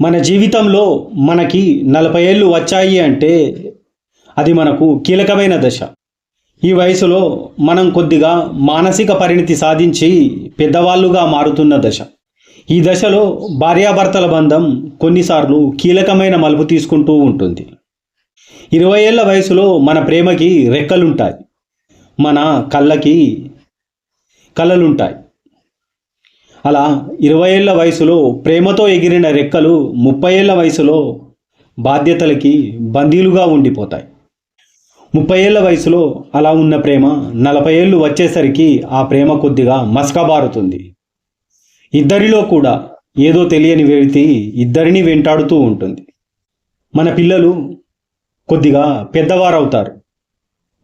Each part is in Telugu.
మన జీవితంలో మనకి నలభై ఏళ్ళు వచ్చాయి అంటే అది మనకు కీలకమైన దశ. ఈ వయసులో మనం కొద్దిగా మానసిక పరిణితి సాధించి పెద్దవాళ్ళుగా మారుతున్న దశ. ఈ దశలో భార్యాభర్తల బంధం కొన్నిసార్లు కీలకమైన మలుపు తీసుకుంటూ ఉంటుంది. ఇరవై ఏళ్ళ వయసులో మన ప్రేమకి రెక్కలుంటాయి. మన కళ్ళకి కళ్ళలుంటాయి. అలా ఇరవై ఏళ్ళ వయసులో ప్రేమతో ఎగిరిన రెక్కలు ముప్పై ఏళ్ళ వయసులో బాధ్యతలకి బందీలుగా ఉండిపోతాయి. ముప్పై ఏళ్ళ వయసులో అలా ఉన్న ప్రేమ నలభై ఏళ్ళు వచ్చేసరికి ఆ ప్రేమ కొద్దిగా మసకబారుతుంది. ఇద్దరిలో కూడా ఏదో తెలియని వ్యక్తి ఇద్దరిని వెంటాడుతూ ఉంటుంది. మన పిల్లలు కొద్దిగా పెద్దవారవుతారు.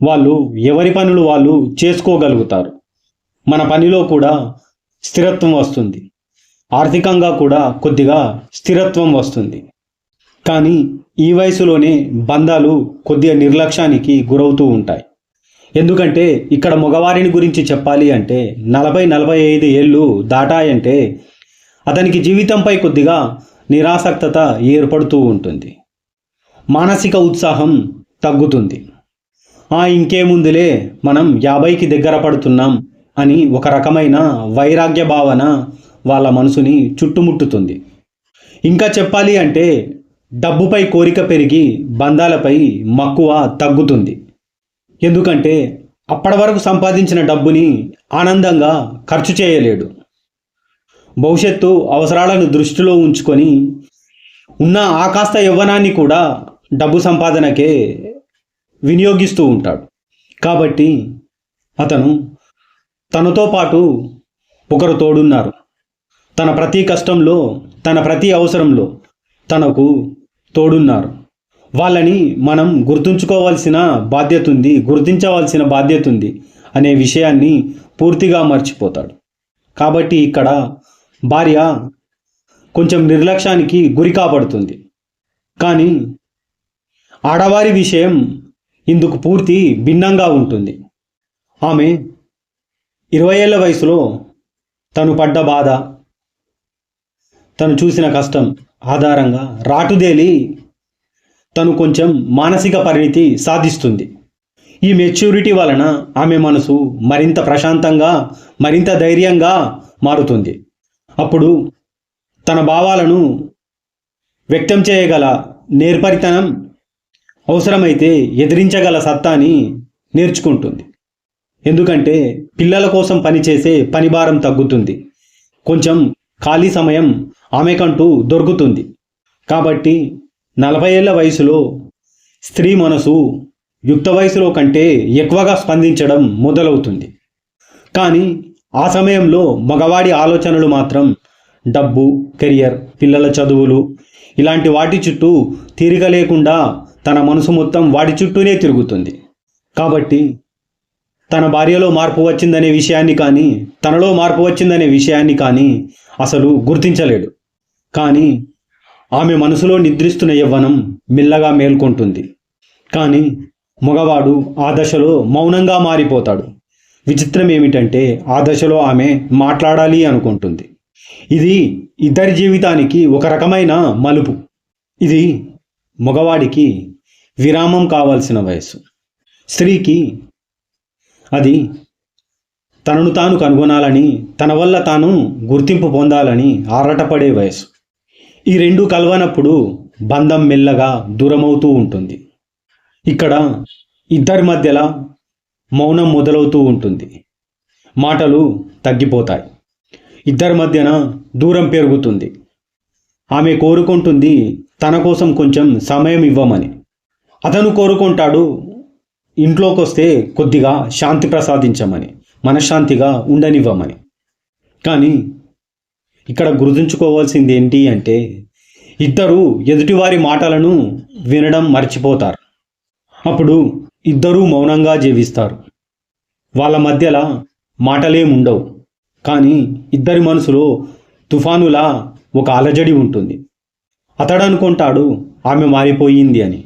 వాళ్ళు ఎవరి పనులు వాళ్ళు చేసుకోగలుగుతారు. మన పనిలో కూడా స్థిరత్వం వస్తుంది. ఆర్థికంగా కూడా కొద్దిగా స్థిరత్వం వస్తుంది. కానీ ఈ వయసులోనే బంధాలు కొద్దిగా నిర్లక్ష్యానికి గురవుతూ ఉంటాయి. ఎందుకంటే ఇక్కడ మగవారిని గురించి చెప్పాలి అంటే నలభై నలభై ఐదు ఏళ్ళు దాటాయంటే అతనికి జీవితంపై కొద్దిగా నిరాసక్తత ఏర్పడుతూ ఉంటుంది. మానసిక ఉత్సాహం తగ్గుతుంది. ఆ ఇంకేముందులే మనం యాభైకి దగ్గర పడుతున్నాం అని ఒక రకమైన వైరాగ్య భావన వాళ్ళ మనసుని చుట్టుముట్టుతుంది. ఇంకా చెప్పాలి అంటే డబ్బుపై కోరిక పెరిగి బంధాలపై మక్కువ తగ్గుతుంది. ఎందుకంటే అప్పటి వరకు సంపాదించిన డబ్బుని ఆనందంగా ఖర్చు చేయలేడు. భవిష్యత్తు అవసరాలను దృష్టిలో ఉంచుకొని ఉన్న ఆకాస్త యవ్వనాన్ని కూడా డబ్బు సంపాదనకే వినియోగిస్తూ ఉంటాడు. కాబట్టి అతను తనతో పాటు ఒకరు తోడున్నారు. తన ప్రతి కష్టంలో తన ప్రతి అవసరంలో తనకు తోడున్నారు. వాళ్ళని మనం గుర్తుంచుకోవాల్సిన బాధ్యత ఉంది గుర్తించవలసిన బాధ్యత ఉంది అనే విషయాన్ని పూర్తిగా మర్చిపోతాడు. కాబట్టి ఇక్కడ భార్య కొంచెం నిర్లక్ష్యానికి గురి కాబడుతుంది. కానీ ఆడవారి విషయం ఇందుకు పూర్తి భిన్నంగా ఉంటుంది. ఆమె ఇరవై ఏళ్ళ వయసులో తను పడ్డ బాధ తను చూసిన కష్టం ఆధారంగా రాటుదేలి తను కొంచెం మానసిక పరిణితి సాధిస్తుంది. ఈ మెచ్యూరిటీ వలన ఆమె మనసు మరింత ప్రశాంతంగా మరింత ధైర్యంగా మారుతుంది. అప్పుడు తన భావాలను వ్యక్తం చేయగల నేర్పరితనం అవసరమైతే ఎదిరించగల సత్తాని నేర్చుకుంటుంది. ఎందుకంటే పిల్లల కోసం పనిచేసే పనిభారం తగ్గుతుంది. కొంచెం ఖాళీ సమయం ఆమెకంటూ దొరుకుతుంది. కాబట్టి నలభై ఏళ్ళ వయసులో స్త్రీ మనసు యుక్త వయసులో కంటే ఎక్కువగా స్పందించడం మొదలవుతుంది. కానీ ఆ సమయంలో మగవాడి ఆలోచనలు మాత్రం డబ్బు కెరియర్ పిల్లల చదువులు ఇలాంటి వాటి చుట్టూ తీరిక లేకుండా తన మనసు మొత్తం వాటి చుట్టూనే తిరుగుతుంది. కాబట్టి తన భార్యలో మార్పు వచ్చిందనే విషయాన్ని కానీ తనలో మార్పు వచ్చిందనే విషయాన్ని కానీ అసలు గుర్తించలేడు. కానీ ఆమె మనసులో నిద్రిస్తున్న యవ్వనం మెల్లగా మేల్కొంటుంది. కానీ మగవాడు ఆ దశలో మౌనంగా మారిపోతాడు. విచిత్రం ఏమిటంటే ఆ దశలో ఆమె మాట్లాడాలి అనుకుంటుంది. ఇది ఇద్దరి జీవితానికి ఒక రకమైన మలుపు. ఇది మగవాడికి విరామం కావాల్సిన వయస్సు. స్త్రీకి అది తనను తాను కనుగొనాలని తన వల్ల తాను గుర్తింపు పొందాలని ఆరాటపడే వయసు ఈ రెండు కలవనప్పుడు బంధం మెల్లగా దూరమవుతూ ఉంటుంది. ఇక్కడ ఇద్దరి మధ్యలో మౌనం మొదలవుతూ ఉంటుంది. మాటలు తగ్గిపోతాయి. ఇద్దరి మధ్యన దూరం పెరుగుతుంది. ఆమె కోరుకుంటుంది తన కోసం కొంచెం సమయం ఇవ్వమని. అతను కోరుకుంటాడు ఇంట్లోకి వస్తే కొద్దిగా శాంతి ప్రసాదించమని మనశ్శాంతిగా ఉండనివ్వమని. కానీ ఇక్కడ గుర్తుంచుకోవాల్సింది ఏంటి అంటే ఇద్దరు ఎదుటివారి మాటలను వినడం మర్చిపోతారు. అప్పుడు ఇద్దరూ మౌనంగా జీవిస్తారు. వాళ్ళ మధ్యలో మాటలేముండవు కానీ ఇద్దరి మనసులో తుఫానులా ఒక అలజడి ఉంటుంది. అతడు అనుకుంటాడు ఆమె మారిపోయింది అని.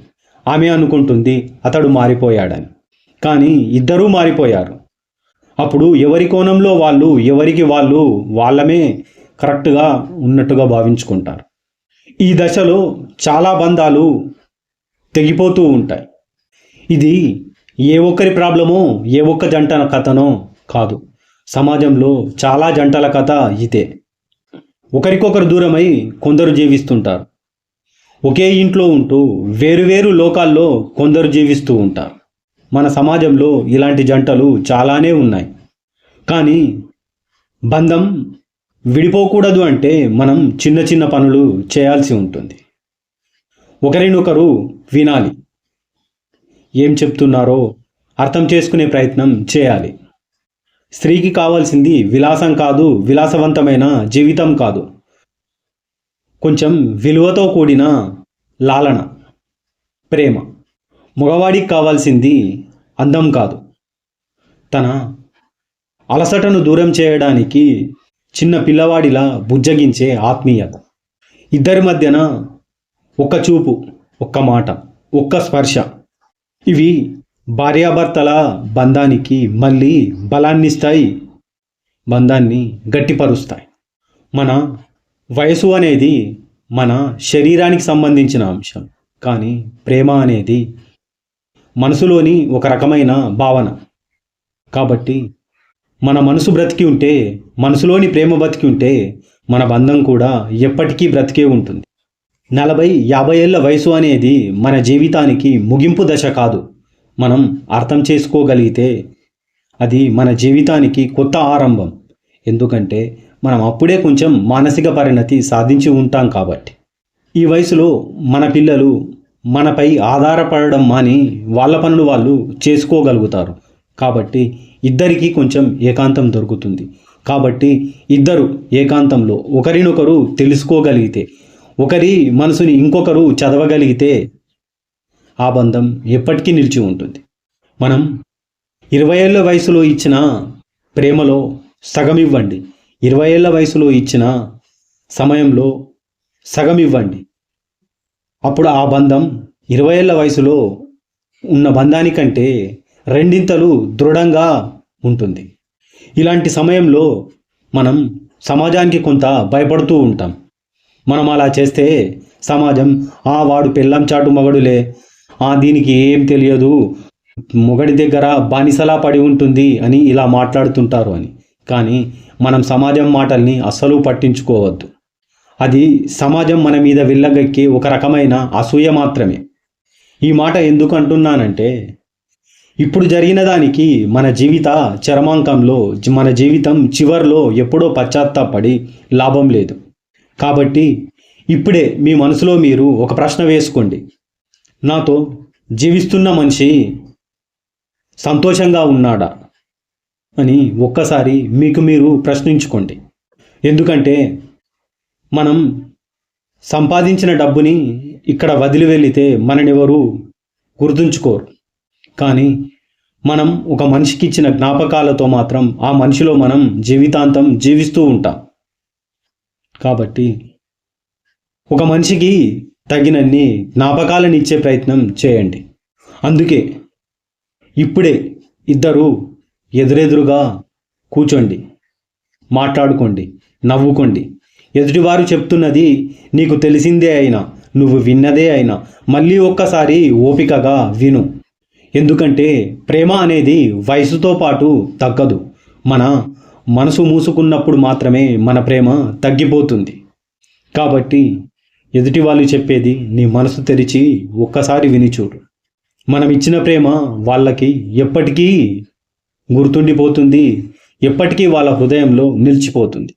ఆమె అనుకుంటుంది అతడు మారిపోయాడని. కానీ ఇద్దరూ మారిపోయారు. అప్పుడు ఎవరి కోణంలో వాళ్ళు ఎవరికి వాళ్ళు వాళ్ళమే కరెక్ట్గా ఉన్నట్టుగా భావించుకుంటారు. ఈ దశలో చాలా బంధాలు తెగిపోతూ ఉంటాయి. ఇది ఏ ఒక్కరి ప్రాబ్లమో ఏ ఒక్క జంట కథనో కాదు. సమాజంలో చాలా జంటల కథ ఇదే. ఒకరికొకరు దూరమై కొందరు జీవిస్తుంటారు. ఒకే ఇంట్లో ఉంటూ వేరువేరు లోకాల్లో కొందరు జీవిస్తూ ఉంటారు. మన సమాజంలో ఇలాంటి జంటలు చాలానే ఉన్నాయి. కానీ బంధం విడిపోకూడదు అంటే మనం చిన్న చిన్న పనులు చేయాల్సి ఉంటుంది. ఒకరినొకరు వినాలి. ఏం చెప్తున్నారో అర్థం చేసుకునే ప్రయత్నం చేయాలి. స్త్రీకి కావాల్సింది విలాసం కాదు విలాసవంతమైన జీవితం కాదు. కొంచెం విలువతో కూడిన లాలన ప్రేమ. మగవాడికి కావాల్సింది అందం కాదు. తన అలసటను దూరం చేయడానికి చిన్న పిల్లవాడిలా బుజ్జగించే ఆత్మీయత. ఇద్దరి మధ్యన ఒక్క చూపు ఒక్క మాట ఒక్క స్పర్శ. ఇవి భార్యాభర్తల బంధానికి మళ్ళీ బలాన్నిస్తాయి బంధాన్ని గట్టిపరుస్తాయి. మన వయసు అనేది మన శరీరానికి సంబంధించిన అంశం కానీ ప్రేమ అనేది మనసులోని ఒక రకమైన భావన. కాబట్టి మన మనసు బ్రతికి ఉంటే మనసులోని ప్రేమ బ్రతికి ఉంటే మన బంధం కూడా ఎప్పటికీ బ్రతికే ఉంటుంది. నలభై యాభై ఏళ్ళ వయసు అనేది మన జీవితానికి ముగింపు దశ కాదు. మనం అర్థం చేసుకోగలిగితే అది మన జీవితానికి కొత్త ఆరంభం. ఎందుకంటే మనం అప్పుడే కొంచెం మానసిక పరిణతి సాధించి ఉంటాం కాబట్టి. ఈ వయసులో మన పిల్లలు మనపై ఆధారపడడం మాని వాళ్ళ పనులు వాళ్ళు చేసుకోగలుగుతారు. కాబట్టి ఇద్దరికీ కొంచెం ఏకాంతం దొరుకుతుంది. కాబట్టి ఇద్దరు ఏకాంతంలో ఒకరినొకరు తెలుసుకోగలిగితే ఒకరి మనసుని ఇంకొకరు చదవగలిగితే ఆ బంధం ఎప్పటికీ నిలిచి ఉంటుంది. మనం ఇరవై ఏళ్ళ వయసులో ఇచ్చిన ప్రేమలో సగం ఇవ్వండి ఇరవై ఏళ్ళ వయసులో ఇచ్చిన సమయంలో సగం ఇవ్వండి అప్పుడు ఆ బంధం ఇరవై ఏళ్ళ వయసులో ఉన్న బంధానికంటే రెండింతలు దృఢంగా ఉంటుంది. ఇలాంటి సమయంలో మనం సమాజానికి కొంత భయపడుతూ ఉంటాం. మనం అలా చేస్తే సమాజం ఆ వాడు పెళ్ళం చాటు మగడులే ఆ దీనికి ఏం తెలియదు మొగడి దగ్గర బానిసలా పడి ఉంటుంది అని ఇలా మాట్లాడుతుంటారు అని. కానీ మనం సమాజం మాటల్ని అస్సలు పట్టించుకోవద్దు. అది సమాజం మన మీద విల్లగక్కి ఒక రకమైన అసూయ మాత్రమే. ఈ మాట ఎందుకు అంటున్నానంటే ఇప్పుడు జరిగిన దానికి మన జీవిత చరమాంకంలో మన జీవితం చివర్లో ఎప్పుడో పశ్చాత్తాపడి లాభం లేదు. కాబట్టి ఇప్పుడే మీ మనసులో మీరు ఒక ప్రశ్న వేసుకోండి. నాతో జీవిస్తున్న మనిషి సంతోషంగా ఉన్నాడా? అని ఒక్కసారి మీకు మీరు ప్రశ్నించుకోండి. ఎందుకంటే మనం సంపాదించిన డబ్బుని ఇక్కడ వదిలి వెళితే మననెవరు గుర్తుంచుకోరు. కానీ మనం ఒక మనిషికి ఇచ్చిన జ్ఞాపకాలతో మాత్రం ఆ మనిషిలో మనం జీవితాంతం జీవిస్తూ ఉంటాం. కాబట్టి ఒక మనిషికి తగినన్ని జ్ఞాపకాలను ఇచ్చే ప్రయత్నం చేయండి. అందుకే ఇప్పుడే ఇద్దరు ఎదురెదురుగా కూర్చోండి మాట్లాడుకోండి నవ్వుకోండి. ఎదుటివారు చెప్తున్నది నీకు తెలిసిందే అయినా నువ్వు విన్నదే అయినా మళ్ళీ ఒక్కసారి ఓపికగా విను. ఎందుకంటే ప్రేమ అనేది వయసుతో పాటు తగ్గదు. మన మనసు మూసుకున్నప్పుడు మాత్రమే మన ప్రేమ తగ్గిపోతుంది. కాబట్టి ఎదుటి వాళ్ళు చెప్పేది నీ మనసు తెరిచి ఒక్కసారి విని చూడు. మనం ఇచ్చిన ప్రేమ వాళ్ళకి ఎప్పటికీ గుర్తుండిపోతుంది. ఎప్పటికీ వాళ్ళ హృదయంలో నిలిచిపోతుంది.